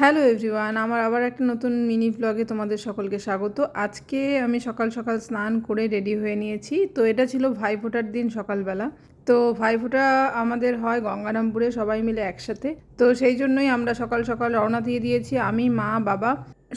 Hello everyone, আমার আবার একটা নতুন মিনি ব্লগে তোমাদের সকলকে স্বাগত। আজকে আমি সকাল সকাল স্নান করে রেডি হয়ে নিয়েছি। তো এটা ছিল ভাইফোঁটার দিন সকালবেলা। তো ভাইফোঁটা আমাদের হয় গঙ্গারামপুরে, সবাই মিলে একসাথে। তো সেই জন্যই আমরা সকাল সকাল রওনা দিয়ে দিয়েছি, আমি, মা, বাবা।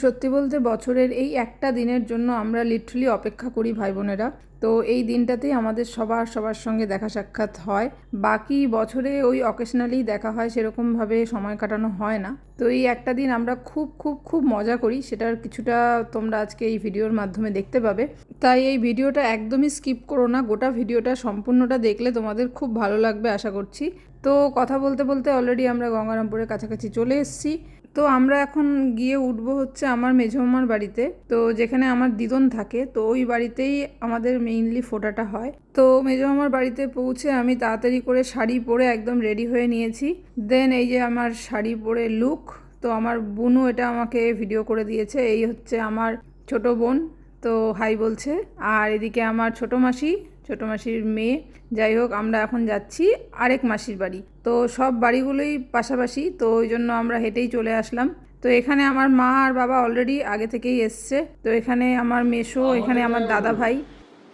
সত্যি বলতে বছরের এই একটা দিনের জন্য আমরা লিটারালি অপেক্ষা করি ভাই বোনেরা। তো এই দিনটাতেই আমাদের সবার সবার সঙ্গে দেখা সাক্ষাৎ হয়। বাকি বছরে ওই অকেশনালি দেখা হয়, সেরকমভাবে সময় কাটানো হয় না। তো এই একটা দিন আমরা খুব খুব খুব মজা করি, সেটার কিছুটা তোমরা আজকে এই ভিডিওর মাধ্যমে দেখতে পাবে। তাই এই ভিডিওটা একদমই স্কিপ করো না, গোটা ভিডিওটা সম্পূর্ণটা দেখলে তোমাদের খুব ভালো লাগবে, আশা করছি। তো কথা বলতে বলতে অলরেডি আমরা গঙ্গারামপুরের কাছাকাছি চলে এসেছি। তো আমরা এখন গিয়ে উঠবো হচ্ছে আমার মেঝমামার বাড়িতে। তো যেখানে আমার দিদন থাকে, তো ওই বাড়িতেই আমাদের মেইনলি ফোটাটা হয়। তো মেঝমামার বাড়িতে পৌঁছে আমি তাড়াতাড়ি করে শাড়ি পরে একদম রেডি হয়ে নিয়েছি। দেন এই যে আমার শাড়ি পরে লুক তো আমার বোনও এটা আমাকে ভিডিও করে দিয়েছে। এই হচ্ছে আমার ছোট বোন, তো হাই বলছে। আর এদিকে আমার ছোট মাসি ছোটো মাসির মেয়ে। যাই হোক আমরা এখন যাচ্ছি আরেক মাসির বাড়ি। তো সব বাড়িগুলোই পাশাপাশি তো ওই জন্য আমরা হেঁটেই চলে আসলাম। তো এখানে আমার মা আর বাবা অলরেডি আগে থেকেই এসছে। তো এখানে আমার মেশো এখানে আমার দাদা ভাই।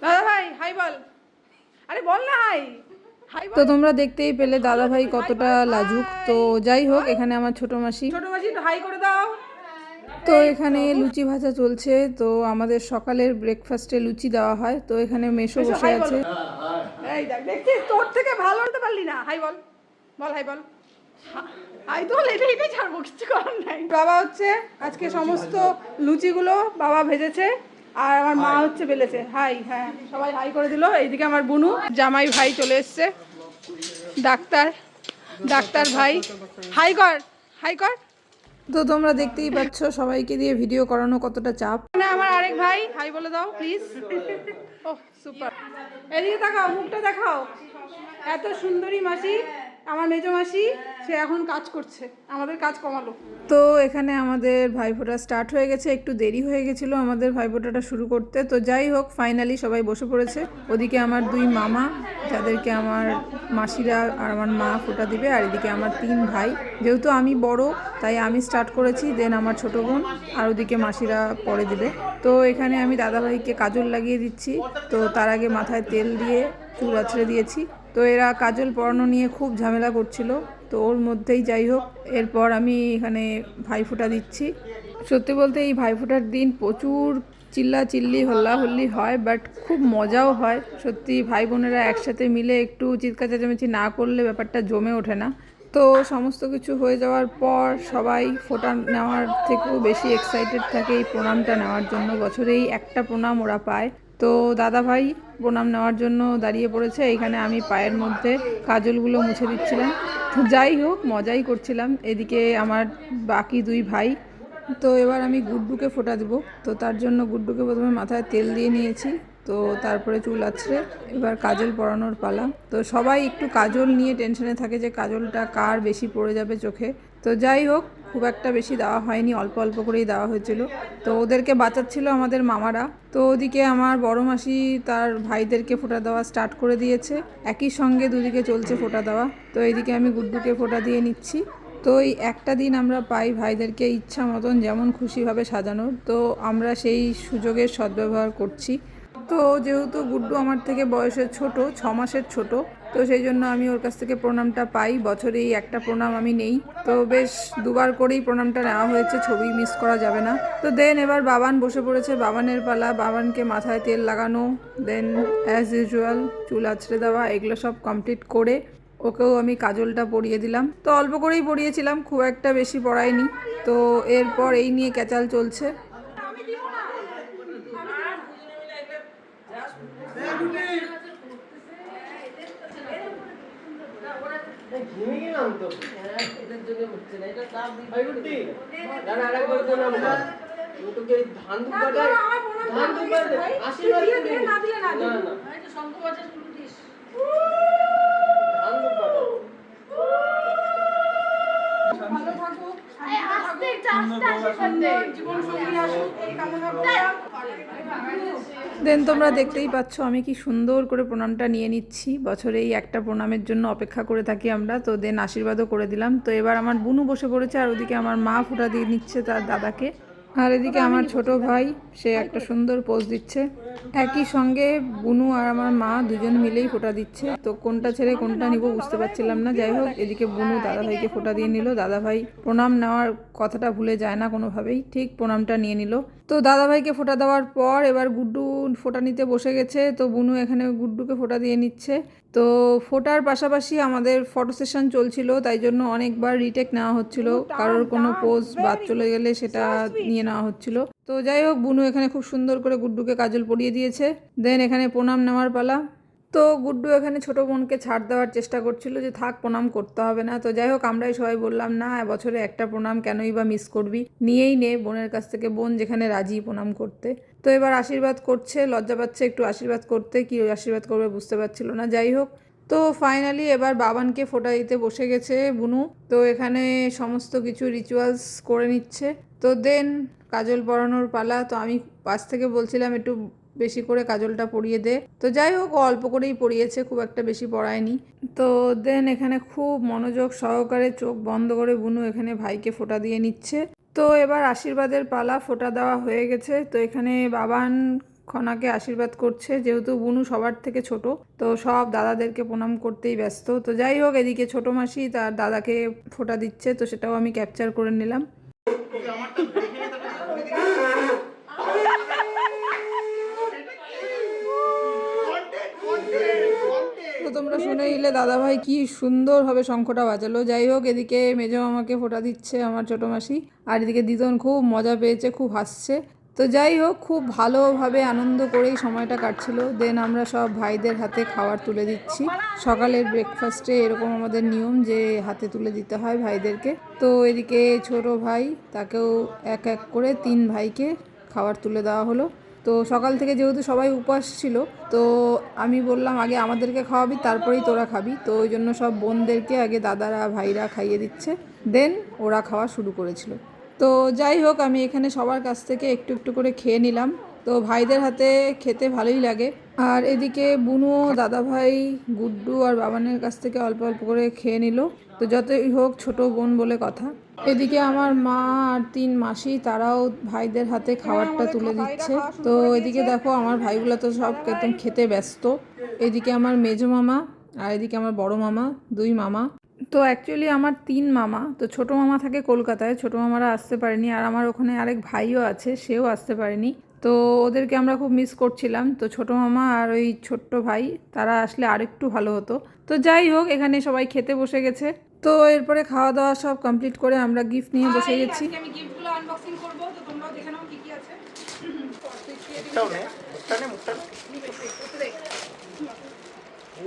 দাদা ভাই হাই বল। আরে বল না হাই। তো তোমরা দেখতেই পেলে দাদা ভাই কতটা লাজুক। তো যাই হোক এখানে আমার ছোট মাসি। ছোট মাসি হাই করে দাও। তো এখানে লুচি ভাজা চলছে তো আমাদের সকালের ব্রেকফাস্টে লুচি দেওয়া হয়। তো এখানে মেশো বসে আছে। এই দেখ দেখছিস তোর থেকে ভালো হতে পারলি না। হাই বল বল হাই বল। হাই তো এটা এটাই ছাড়বো কিছু করার নাই। বাবা হচ্ছে আজকে সমস্ত লুচিগুলো বাবা ভেজেছে আর আমার মা হচ্ছে বেলেছে। হাই হ্যাঁ সবাই হাই করে দিল। এইদিকে আমার বুনু জামাই ভাই চলে এসছে। ডাক্তার ডাক্তার ভাই। হাই কর হাই কর। তো তোমরা দেখতেই পাচ্ছ সবাইকে দিয়ে ভিডিও করানো কতটা চাপ। না, আমার আরেক ভাই। হাই বলে দাও প্লিজ ও সুপার এদিকে দেখাও, মুখটা দেখাও। এত সুন্দরী মাসি। আমার মেজো মাসি, সে এখন কাজ করছে, আমাদের কাজ কমালো। তো এখানে আমাদের ভাইফোঁটা স্টার্ট হয়ে গেছে, একটু দেরি হয়ে গেছিল আমাদের ভাইফোঁটাটা শুরু করতে। তো যাই হোক ফাইনালি সবাই বসে পড়েছে। ওদিকে আমার দুই মামা, যাদেরকে আমার মাসিরা আর আমার মা ফোঁটা দিবে, আর এদিকে আমার তিন ভাই। যেহেতু আমি বড়, তাই আমি স্টার্ট করেছি দেন আমার ছোট বোন, আর ওদিকে মাসিরা পরে দিবে। তো এখানে আমি দাদাভাইকে কাজল লাগিয়ে দিচ্ছি। তো তার আগে মাথায় তেল দিয়ে চুল আছড়ে দিয়েছি। তো এরা কাজল পড়ানো নিয়ে খুব ঝামেলা করছিল। তো ওর মধ্যেই যাই হোক, এরপর আমি এখানে ভাইফোঁটা দিচ্ছি। সত্যি বলতে এই ভাইফোঁটার দিন প্রচুর চিল্লা চিল্লি হল্লা হল্লি হয় বাট খুব মজাও হয়। সত্যি ভাই বোনেরা একসাথে মিলে একটু চিৎকার চেঁচামেচি না করলে ব্যাপারটা জমে ওঠে না। তো সমস্ত কিছু হয়ে যাওয়ার পর সবাই ফোটা নেওয়ার থেকেও বেশি এক্সাইটেড থাকে এই প্রণামটা নেওয়ার জন্য। বছরেই একটা প্রণাম ওরা পায়। তো দাদা ভাই প্রণাম নেওয়ার জন্য দাঁড়িয়ে পড়েছে। এখানে আমি পায়ের মধ্যে কাজলগুলো মুছে দিচ্ছিলাম। যাই হোক, মজাই করছিলাম। এদিকে আমার বাকি দুই ভাই। তো এবার আমি গুড্ডুকে ফোটা দিব। তো তার জন্য গুড্ডুকে প্রথমে মাথায় তেল দিয়ে নিয়েছি। তো তারপরে চুল আছড়ে এবার কাজল পরানোর পালা। তো সবাই একটু কাজল নিয়ে টেনশনে থাকে যে কাজলটা কার বেশি পড়ে যাবে চোখে। তো যাই হোক খুব একটা বেশি দেওয়া হয়নি, অল্প অল্প করেই দেওয়া হয়েছিল। তো ওদেরকে বাঁচাচ্ছিল আমাদের মামারা। তো ওদিকে আমার বড় মাসি তার ভাইদেরকে ফোঁটা দেওয়া স্টার্ট করে দিয়েছে। একই সঙ্গে দুদিকে চলছে ফোটা দেওয়া। তো এইদিকে আমি গুড্ডুকে ফোটা দিয়ে নিচ্ছি। তো এই একটা দিন আমরা পাই ভাইদেরকে ইচ্ছা মতন যেমন খুশিভাবে সাজানোর তো আমরা সেই সুযোগের সদ্ব্যবহার করছি। তো যেহেতু গুড্ডু আমার থেকে বয়সে ছোট, ছ মাসের ছোট তো সেই জন্য আমি ওর কাছ থেকে প্রণামটা পাই। বছরে এই একটা প্রণাম আমি নেই। তো বেশ দুবার করেই প্রণামটা নেওয়া হয়েছে, ছবি মিস করা যাবে না। তো দেন এবার বাবান বসে পড়েছে বাবানের পালা। বাবানকে মাথায় তেল লাগানো দেন অ্যাজ ইউজুয়াল চুল আছড়ে দেওয়া, এগুলো সব কমপ্লিট করে ওকেও আমি কাজলটা পরিয়ে দিলাম। তো অল্প করেই পরিয়েছিলাম, খুব একটা বেশি পড়াইনি তো এরপর এই নিয়ে ক্যাচাল চলছে। ঘুমিয়ে তো এটার জন্য হচ্ছে না এটা তাপ ভাই উঠতি আরেকবার তো নাম না তোকে ধান দুপাটে ধান দুপাটে আশীর্বাদ করে না না না ধান দুপাটে ভালো থাকুক শান্তিতে থাকুক জীবন। সঙ্গী আসুক এই কামনা দেন তোমরা দেখতেই পাচ্ছ, আমি কি সুন্দর করে প্রণামটা নিয়ে নিচ্ছি। বছরে এই একটা প্রণামের জন্য অপেক্ষা করে থাকি আমরা, তো দেন আশীর্বাদও করে দিলাম। তো এবার আমার বুনু বসে পড়েছে, আর ওদিকে আমার মা ফোঁটা দিয়ে নিচ্ছে তার দাদাকে। আর এদিকে আমার ছোট ভাই, সে একটা সুন্দর পোজ দিচ্ছে। একই সঙ্গে বুনু আর আমার মা দুজন মিলেই ফোটা দিচ্ছে। তো কোনটা ছেড়ে কোনটা নিব বুঝতে পারছিলাম না। যাই হোক, এদিকে বুনু দাদা ভাইকে ফোঁটা দিয়ে নিল। দাদা ভাই প্রণাম নেওয়ার কথাটা ভুলে যায় না কোনোভাবেই। ঠিক প্রণামটা নিয়ে নিল। তো দাদাভাইকে ফোঁটা দেওয়ার পর এবার গুড্ডু ফোঁটা নিতে বসে গেছে। তো বুনু এখানে গুড্ডুকে ফোঁটা দিয়ে নিচ্ছে। তো ফোটার পাশাপাশি আমাদের ফটো সেশন চলছিল তাই জন্য অনেকবার রিটেক নেওয়া হচ্ছিল। কারোর কোনো পোজ বাদ চলে গেলে সেটা নিয়ে নেওয়া হচ্ছিল। তো যাই হোক বুনু এখানে খুব সুন্দর করে গুড্ডুকে কাজল পরিয়ে দিয়েছে। দেন এখানে প্রণাম নেওয়ার পালা। তো গুড্ডু এখানে ছোট বোনকে ছাড় দেওয়ার চেষ্টা করছিল যে থাক, প্রণাম করতে হবে না। তো যাই হোক, আমরাই সবাই বললাম, না, বছরে একটা প্রণাম কেনই বা মিস করবি? নিয়েই নে বোনের কাছ থেকে। বোন যেখানে রাজি প্রণাম করতে। তো এবার আশীর্বাদ করছে, লজ্জা পাচ্ছে একটু আশীর্বাদ করতে। কি আশীর্বাদ করবে বুঝতে পারছিল না। যাই হোক, তো ফাইনালি এবার বাবানকে ফোটা দিতে বসে গেছে বুনু। তো এখানে সমস্ত কিছু রিচুয়ালস করে নিচ্ছে। তো দেন, কাজল পরানোর পালা। তো আমি পাশ থেকে বলছিলাম, একটু বেশি করে কাজলটা পরিয়ে দে। তো যাই হোক অল্প করেই পরিয়েছে, খুব একটা বেশি পড়ায়নি। তো দেন এখানে খুব মনোযোগ সহকারে চোখ বন্ধ করে বুনু এখানে ভাইকে ফোটা দিয়ে নিচ্ছে। তো এবার আশীর্বাদের পালা, ফোটা দেওয়া হয়ে গেছে। তো এখানে বাবান খনাকে আশীর্বাদ করছে, যেহেতু বুনু সবার থেকে ছোট, তো সব দাদাদেরকে প্রণাম করতেই ব্যস্ত। তো যাই হোক, এদিকে ছোট মাসি তার দাদাকে ফোটা দিচ্ছে, তো সেটাও আমি ক্যাপচার করে নিলাম। তোমরা শুনে নিলে দাদাভাই কি সুন্দরভাবে শঙ্খটা বাজালো। যাই হোক এদিকে মেজো মামাকে ফোটা দিচ্ছে আমার ছোটো মাসি। আর এদিকে দিদন খুব মজা পেয়েছে খুব হাসছে। তো যাই হোক খুব ভালোভাবে আনন্দ করেই সময়টা কাটছিল। দেন আমরা সব ভাইদের হাতে খাবার তুলে দিচ্ছি। সকালের ব্রেকফাস্টে এরকম আমাদের নিয়ম যে হাতে তুলে দিতে হয় ভাইদেরকে। তো এদিকে ছোট ভাই তাকেও এক এক করে তিন ভাইকে খাবার তুলে দেওয়া হলো। তো সকাল থেকে যেহেতু সবাই উপবাস ছিল, তো আমি বললাম, আগে আমাদেরকে খাওয়াবি, তারপরেই তোরা খাবি। তো ওই জন্য সব বোনদেরকে আগে দাদারা, ভাইরা খাইয়ে দিচ্ছে। দেন ওরা খাওয়া শুরু করেছিল। তো যাই হোক, আমি এখানে সবার কাছ থেকে একটু একটু করে খেয়ে নিলাম। তো ভাইদের হাতে খেতে ভালোই লাগে। আর এদিকে বুনুও দাদাভাই, গুড্ডু আর বাবানের কাছ থেকে অল্প অল্প করে খেয়ে নিল। তো যতই হোক, ছোট বোন বলে কথা। এদিকে আমার মা আর তিন মাসি তারাও ভাইদের হাতে খাবারটা তুলে দিচ্ছে। তো এদিকে দেখো আমার ভাইগুলো তো সব একদম খেতে ব্যস্ত। এদিকে আমার মেজো মামা আর এদিকে আমার বড় মামা দুই মামা। তো অ্যাকচুয়ালি আমার তিন মামা তো ছোট মামা থাকে কলকাতায় ছোট মামারা আসতে পারেনি। আর আমার ওখানে আরেক ভাইও আছে সেও আসতে পারেনি। তো ওদেরকে আমরা খুব মিস করছিলাম। তো ছোট মামা আর ওই ছোট্ট ভাই তারা আসলে আরেকটু ভালো হতো। তো যাই হোক এখানে সবাই খেতে বসে গেছে। তো এরপরে খাওয়া দাওয়া সব কমপ্লিট করে আমরা গিফট নিয়ে বসে গেছি। আজকে আমি গিফটগুলো আনবক্সিং করব তো তোমরাও দেখে নাও কি কি আছে।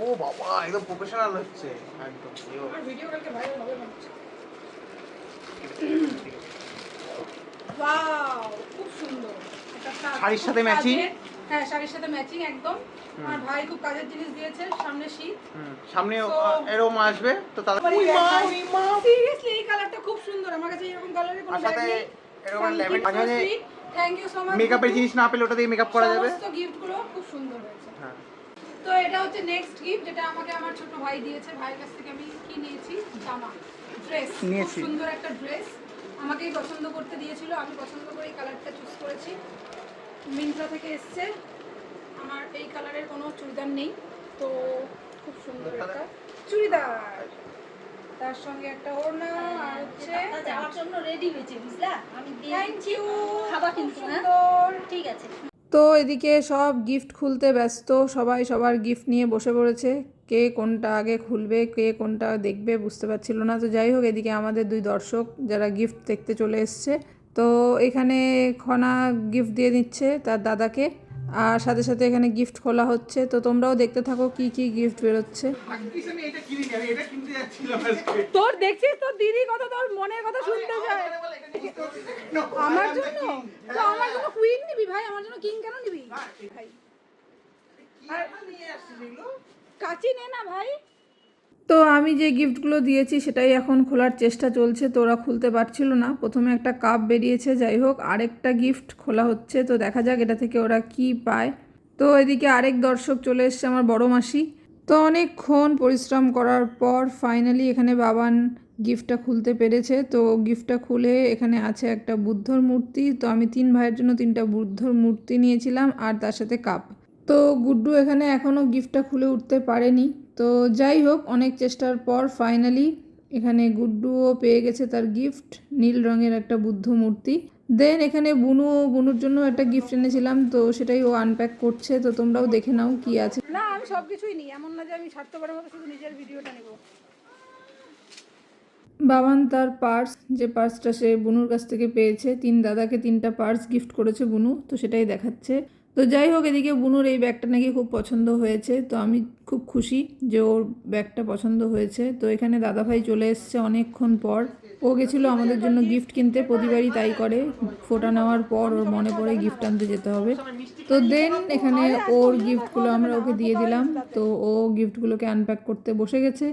ও বাবা একদম প্রফেশনাল হচ্ছে। একদম ভিডিও কালকে ভাইরাল হবে মনে হচ্ছে। ওয়াও খুব সুন্দর। এটা শাড়ির সাথে matching? হ্যাঁ শাড়ির সাথে ম্যাচিং একদম। আমার ভাই খুব কাজের জিনিস দিয়েছে সামনে শীত। সামনে এরকম আসবে তো তাহলে সিরিয়াসলি এই কালারটা খুব সুন্দর। আমার কাছে এরকম কালারের কোনো ব্যাগ নেই। এরকম ল্যাভেন্ডার মাঝে মাঝে থ্যাংক ইউ সো মাচ মেকআপের জিনিস না পেলে ওটা দিয়ে মেকআপ করা যাবে? সমস্ত গিফটগুলো খুব সুন্দর হয়েছে। হ্যাঁ। তো এটা হচ্ছে নেক্সট গিফট যেটা আমাকে আমার ছোট ভাই দিয়েছে। ভাইয়ের কাছ থেকে আমি কি নিয়েছি? জামা ড্রেস নিয়েছি। সুন্দর একটা ড্রেস আমাকেই পছন্দ করতে দিয়েছিল। আমি পছন্দ করে এই কালারটা চুজ করেছি। মিন্ত্রা থেকে এসছে। আমার এই কালারের কোনো চুড়িদার নেই তো খুব সুন্দর একটা চুড়িদার। তার সঙ্গে একটা ওড়না আর হচ্ছে যাওয়ার জন্য রেডি হয়েছে বুঝলা? আমি দিয়ে থ্যাংক ইউ খাবা কিন্তু, হ্যাঁ? সুন্দর। ঠিক আছে। তো এদিকে সব গিফট খুলতে ব্যস্ত সবাই সবার গিফট নিয়ে বসে পড়েছে। কে কোনটা আগে খুলবে কে কোনটা দেখবে বুঝতে পারছিল না। তো যাই হোক এদিকে আমাদের দুই দর্শক যারা গিফট দেখতে চলে এসছে তো এখানে খনা গিফট দিয়ে দিচ্ছে তার দাদাকে। আর সাথে সাথে এখানে গিফট খোলা হচ্ছে। তো তোমরাও দেখতে থাকো কি কি গিফট বেরোচ্ছে। ভাগ্যিস আমি এটা কিনিনি আমি এটা কিনতে যাচ্ছিলাম আজকে। তোর দেখছিস তোর দিদি কথা তোর মনের কথা শুনতে চায় আমার জন্য? তো আমার জন্য কুইন নিবি ভাই? আমার জন্য কিং কেন নিবি? ভাই আর কাচি নে না ভাই। তো আমি যে গিফটগুলো দিয়েছি সেটাই এখন খোলার চেষ্টা চলছে, তো ওরা খুলতে পারছিল না। প্রথমে একটা কাপ বেরিয়েছে, যাই হোক, আরেকটা গিফট খোলা হচ্ছে, তো দেখা যাক এটা থেকে ওরা কি পায়। তো এদিকে আরেক দর্শক চলে এসছে, আমার বড় মাসি। তো অনেকক্ষণ পরিশ্রম করার পর ফাইনালি এখানে বাবান গিফটটা খুলতে পেরেছে। তো গিফটটা খুলে এখানে আছে একটা বুদ্ধর মূর্তি। তো আমি তিন ভাইয়ের জন্য তিনটা বুদ্ধর মূর্তি নিয়েছিলাম, আর তার সাথে কাপ তো গুড্ডু এখানে এখনও গিফটটা খুলে উঠতে পারেনি। তো যাই হোক অনেক চেষ্টার পর ফাইনালি এখানে গুড্ডুও পেয়ে গেছে তার গিফট নীল রঙের একটা বুদ্ধ মূর্তি। দেন এখানে বুনু বুনুর জন্য একটা গিফট এনেছিলাম তো সেটাই ও আনপ্যাক করছে। তো তোমরাও দেখে নাও কি আছে। না আমি সব কিছুই নিই এমন না যে আমি স্বার্থপরের মতো শুধু নিজের ভিডিওটা নেব। বাবান তার পার্স যে পার্সটা সে বুনুর কাছ থেকে পেয়েছে তিন দাদাকে তিনটা পার্স গিফট করেছে বুনু তো সেটাই দেখাচ্ছে। তো যাই হোক, এদিকে বুনুর এই ব্যাগটা নাকি খুব পছন্দ হয়েছে। তো আমি খুব খুশি যে ওর ব্যাগটা পছন্দ হয়েছে। তো এখানে দাদাভাই চলে এসছে অনেকক্ষণ পর। ও গেছিল আমাদের জন্য গিফট কিনতে, প্রতিবারই তাই করে। ফোটা নেওয়ার পর ওর মনে পড়ে গিফট আনতে যেতে হবে। তো দেন এখানে ওর গিফটগুলো আমরা ওকে দিয়ে দিলাম। তো ও গিফটগুলোকে আনপ্যাক করতে বসে গেছে।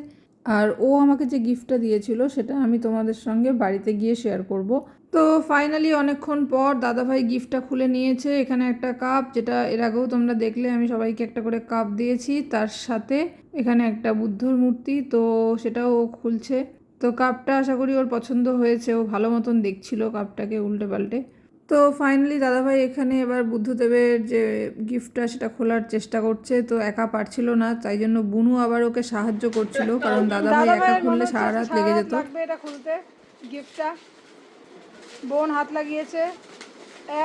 আর ও আমাকে যে গিফটটা দিয়েছিল, সেটা আমি তোমাদের সঙ্গে বাড়িতে গিয়ে শেয়ার করব। তো ফাইনালি অনেকক্ষণ পর দাদাভাই গিফটটা খুলে নিয়েছে, এখানে একটা কাপ যেটা এর আগেও তোমরা দেখলে, আমি সবাইকে একটা করে কাপ দিয়েছি। তার সাথে এখানে একটা বুদ্ধর মূর্তি, তো সেটাও ও খুলছে। তো কাপটা আশা করি ওর পছন্দ হয়েছে, ও ভালো মতন দেখছিল কাপটাকে উল্টে পাল্টে তো ফাইনালি দাদাভাই এখানে এবার বুদ্ধদেবের যে গিফটটা সেটা খোলার চেষ্টা করছে তো একা পারছিল না তাই জন্য বুনু আবার ওকে সাহায্য করছিল কারণ দাদাভাই একা খুললে সারা রাত লেগে যেত। এটা খুলতে গিফটটা বোন হাত লাগিয়েছে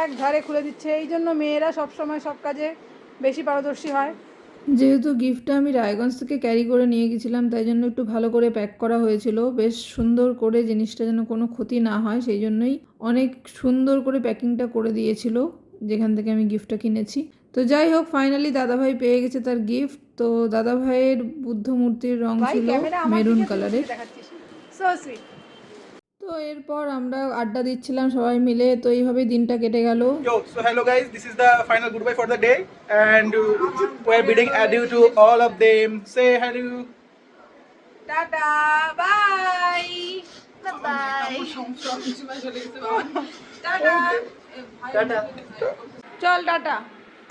এক ধারে খুলে দিচ্ছে এই জন্য মেয়েরা সব সময় সব কাজে বেশি পারদর্শী হয়। যেহেতু গিফটটা আমি রায়গঞ্জ থেকে ক্যারি করে নিয়ে গেছিলাম তাই জন্য একটু ভালো করে প্যাক করা হয়েছিল। বেশ সুন্দর করে জিনিসটা যেন কোনো ক্ষতি না হয় সেই জন্যই অনেক সুন্দর করে প্যাকিংটা করে দিয়েছিল যেখান থেকে আমি গিফটটা কিনেছি। তো যাই হোক ফাইনালি দাদাভাই পেয়ে গেছে তার গিফট তো দাদাভাইয়ের বুদ্ধ মূর্তির রং ছিল মেরুন কালারের সো সুইট তো এরপর আমরা আড্ডা দিচ্ছিলাম সবাই মিলে তো এইভাবেই দিনটা কেটে গেল। Yo, so hello guys, this is the final goodbye for the day, and uh, we're bidding adieu to all of them. Say hello. Tata bye bye tata tata চল টাটা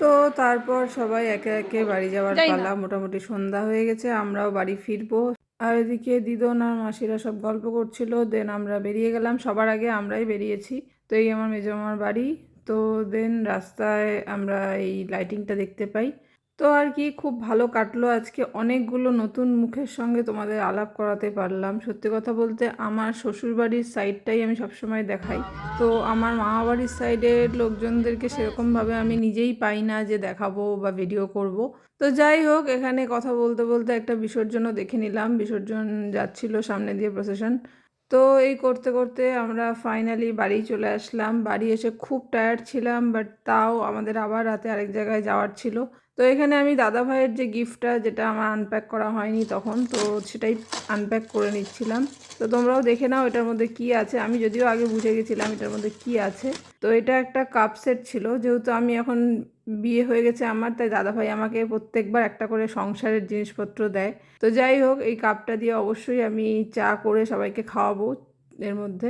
তো তারপর সবাই একে একে বাড়ি যাওয়ার পালা। মোটামুটি সন্ধ্যা হয়ে গেছে আমরাও বাড়ি ফিরবো। আর এদিকে দিদন আর মাসিরা সব গল্প করছিল দেন আমরা বেরিয়ে গেলাম। সবার আগে আমরাই বেরিয়েছি। তো এই আমার মেজামার বাড়ি। তো দেন রাস্তায় আমরা এই লাইটিংটা দেখতে পাই। তো আর কি, খুব ভালো কাটলো আজকে। অনেকগুলো নতুন মুখের সঙ্গে তোমাদের আলাপ করাতে পারলাম। সত্যি কথা বলতে আমার শ্বশুরবাড়ির সাইডটাই আমি সবসময় দেখাই। তো আমার মামা বাড়ির সাইডের লোকজনদেরকে সেরকমভাবে আমি নিজেই পাই না যে দেখাবো বা ভিডিও করব। তো যাই হোক, এখানে কথা বলতে বলতে একটা বিসর্জনও দেখে নিলাম। বিসর্জন যাচ্ছিল সামনে দিয়ে প্রসেশন তো এই করতে করতে আমরা ফাইনালি বাড়ি চলে আসলাম। বাড়ি এসে খুব টায়ার্ড ছিলাম বাট তাও আমাদের আবার রাতে আরেক জায়গায় যাওয়ার ছিল। তো এখানে আমি দাদা ভাইয়ের যে গিফটটা যেটা আমার আনপ্যাক করা হয়নি তখন, তো সেটাই আনপ্যাক করে নিচ্ছিলাম। তো তোমরাও দেখে নাও এটার মধ্যে কি আছে। আমি যদিও আগে বুঝে গেছিলাম এটার মধ্যে কি আছে। তো এটা একটা কাপ সেট ছিল, যেহেতু আমি এখন বিয়ে হয়ে গেছে আমার, তাই দাদাভাই আমাকে প্রত্যেকবার একটা করে সংসারের জিনিসপত্র দেয়। তো যাই হোক, এই কাপটা দিয়ে অবশ্যই আমি চা করে সবাইকে খাওয়াবো এর মধ্যে।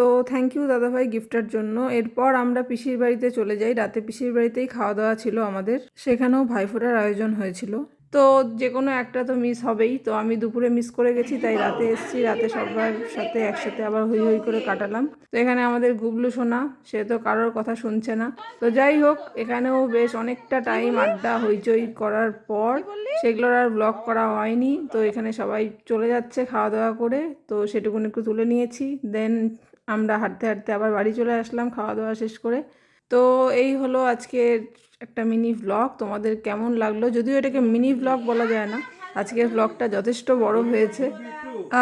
তো থ্যাংক ইউ দাদাভাই গিফটের জন্য। এরপর আমরা পিসির বাড়িতে চলে যাই। রাতে পিসির বাড়িতেই খাওয়া দাওয়া ছিল আমাদের। সেখানেও ভাইফোঁটার আয়োজন হয়েছিল। তো যে কোনো একটা তো মিস হবেই। তো আমি দুপুরে মিস করে গেছি, তাই রাতে এসেছি। রাতে সবার সাথে, একসাথে আবার হই হই করে কাটালাম। তো এখানে আমাদের গুবলু সোনা, সে তো কারোর কথা শুনছে না। তো যাই হোক, এখানেও বেশ অনেকটা টাইম আড্ডা, হইচই করার পর সেগুলোর আর ব্লগ করা হয়নি। তো এখানে সবাই চলে যাচ্ছে খাওয়া দাওয়া করে। তো সেটুকুন একটু তুলে নিয়েছি। দেন আমরা হাঁটতে হাঁটতে আবার বাড়ি চলে আসলাম, খাওয়া দাওয়া শেষ করে। তো এই হলো আজকের একটা মিনি ভ্লগ তোমাদের কেমন লাগল? যদিও এটাকে মিনি ভ্লগ বলা যায় না, আজকের ভ্লগটা যথেষ্ট বড় হয়েছে।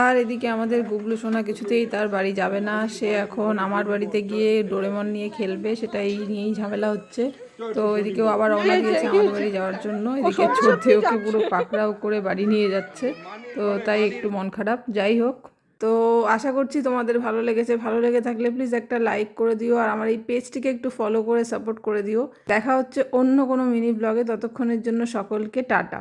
আর এদিকে আমাদের গুগলু সোনা কিছুতেই তার বাড়ি যাবে না, সে এখন আমার বাড়িতে গিয়ে ডোরেমন নিয়ে খেলবে, সেটাই নিয়েই ঝামেলা হচ্ছে। তো এদিকেও আবার রওনা দিয়েছে আমাদের বাড়ি যাওয়ার জন্য, এদিকে ছোটে ওকে পুরো পাকড়াও করে বাড়ি নিয়ে যাচ্ছে। তো তাই একটু মন খারাপ, যাই হোক। তো আশা করছি তোমাদের ভালো লেগেছে। ভালো লেগে থাকলে প্লিজ একটা লাইক করে দিও আর আমার এই পেজটিকে একটু ফলো করে সাপোর্ট করে দিও। দেখা হচ্ছে অন্য কোনো মিনি ব্লগে ততক্ষণের জন্য সকলকে টাটা।